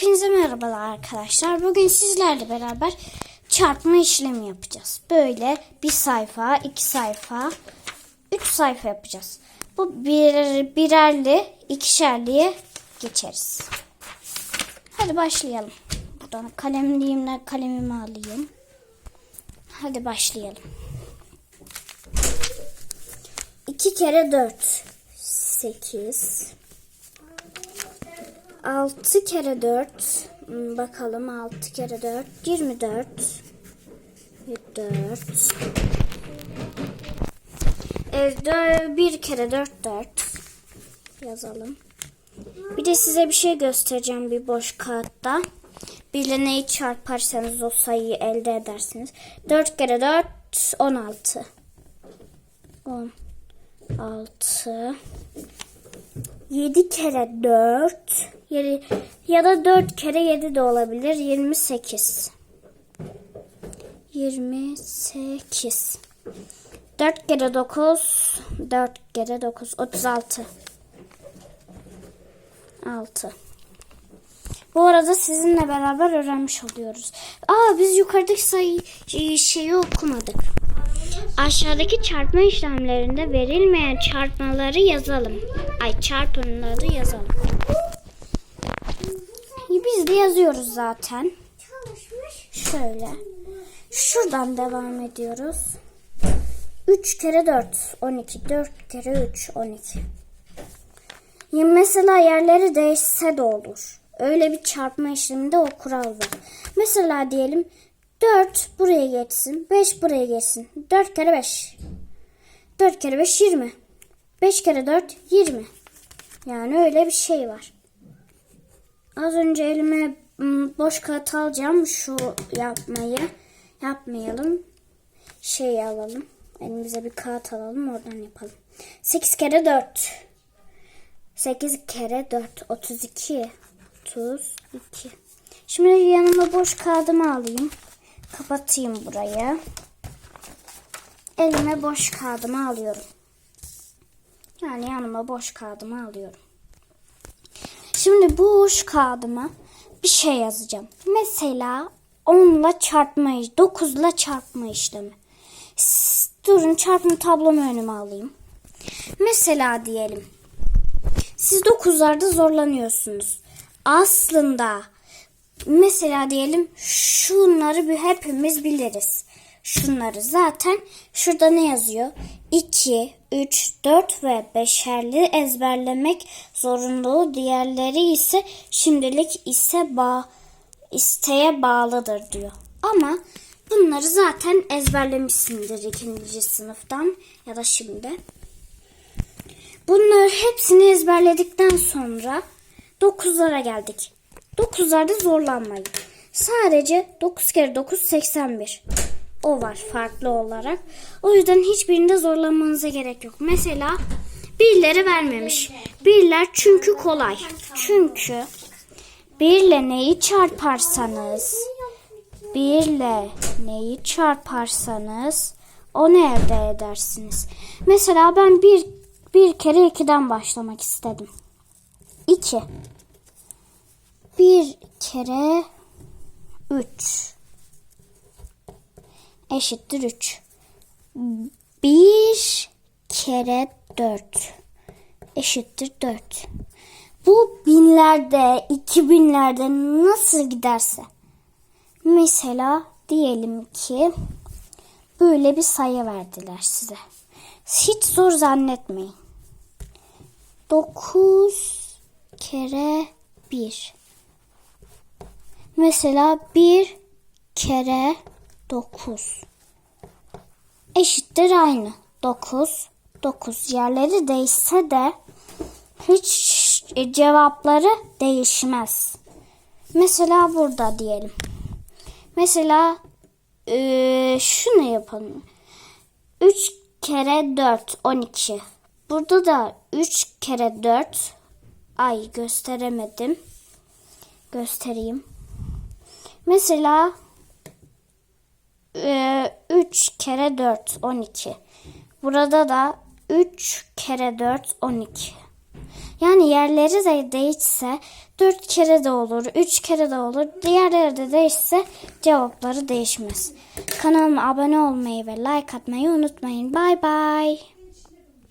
Hepinize merhabalar arkadaşlar. Bugün sizlerle beraber çarpma işlemi yapacağız. Böyle bir sayfa, iki sayfa, üç sayfa yapacağız. Bu bir, birerli, ikişerliye geçeriz. Hadi başlayalım. Buradan kalemliğimle kalemimi alayım. Hadi başlayalım. 2 kere 4 8 6 kere 4 hmm, bakalım 6 kere 4 24 4 Evde 1 kere 4 4 yazalım. Bir de size bir şey göstereceğim bir boş kağıtta. Bir neyi çarparsanız o sayıyı elde edersiniz. 4 kere 4 16 16 7 kere 4 7, ya da 4 kere 7 de olabilir. 28 28 4 kere 9 4 kere 9 36 6 Bu arada sizinle beraber öğrenmiş oluyoruz. Aa biz yukarıdaki sayı şeyi okumadık. Aşağıdaki çarpma işlemlerinde verilmeyen çarpmaları yazalım. Ay çarpımları yazalım. Biz de yazıyoruz zaten. Şöyle. Şuradan devam ediyoruz. 3 kere 4 12. 4 kere 3 12. Ya mesela yerleri değişse de olur. Öyle bir çarpma işleminde o kural var. Mesela diyelim 4 buraya geçsin. 5 buraya geçsin. 4 kere 5. 4 kere 5 20. 5 kere 4 20. Yani öyle bir şey var. Az önce elime boş kağıt alacağım. Şu yapmayı yapmayalım. Şey alalım. Elimize bir kağıt alalım. Oradan yapalım. 8 kere 4. 8 kere 4. 32. 32. Şimdi yanıma boş kağıdımı alayım. Kapatayım burayı. Elime boş kağıdımı alıyorum. Yani yanıma boş kağıdımı alıyorum. Şimdi bu boş kağıdıma bir şey yazacağım. Mesela 10 ile çarpma, 9 ile çarpma işlemi. Durun çarpma tablomu önüme alayım. Mesela diyelim. Siz 9'larda zorlanıyorsunuz. Aslında mesela diyelim şunları bir hepimiz biliriz. Şunları zaten şurada ne yazıyor? 2, 3, 4 ve 5'erli ezberlemek zorunluluğu diğerleri ise şimdilik ise bağ, isteğe bağlıdır diyor. Ama bunları zaten ezberlemişsindir ikinci sınıftan ya da şimdi. Bunları hepsini ezberledikten sonra 9'lara geldik. 9'larda zorlanmayın. Sadece 9 kere 9 81. O var farklı olarak. O yüzden hiçbirinde zorlanmanıza gerek yok. Mesela birleri vermemiş. Birler çünkü kolay. Çünkü birle neyi çarparsanız birle neyi çarparsanız onu elde edersiniz. Mesela ben bir bir kere ikiden başlamak istedim. 2 bir kere 3 eşittir 3. 1 kere 4 eşittir 4. Bu binlerde, iki binlerde nasıl giderse. Mesela diyelim ki böyle bir sayı verdiler size. Hiç zor zannetmeyin. 9 kere 1. Mesela 1 kere 9 eşittir aynı. 9 9 yerleri değişse de hiç e, cevapları değişmez. Mesela burada diyelim. Mesela e, şunu yapalım. 3 kere 4 12. Burada da 3 kere 4 ay gösteremedim. Göstereyim. Mesela 3 kere 4 12. Burada da 3 kere 4 12. Yani yerleri de değişse 4 kere de olur, 3 kere de olur. Diğerleri de değişse cevapları değişmez. Kanalıma abone olmayı ve like atmayı unutmayın. Bay bay.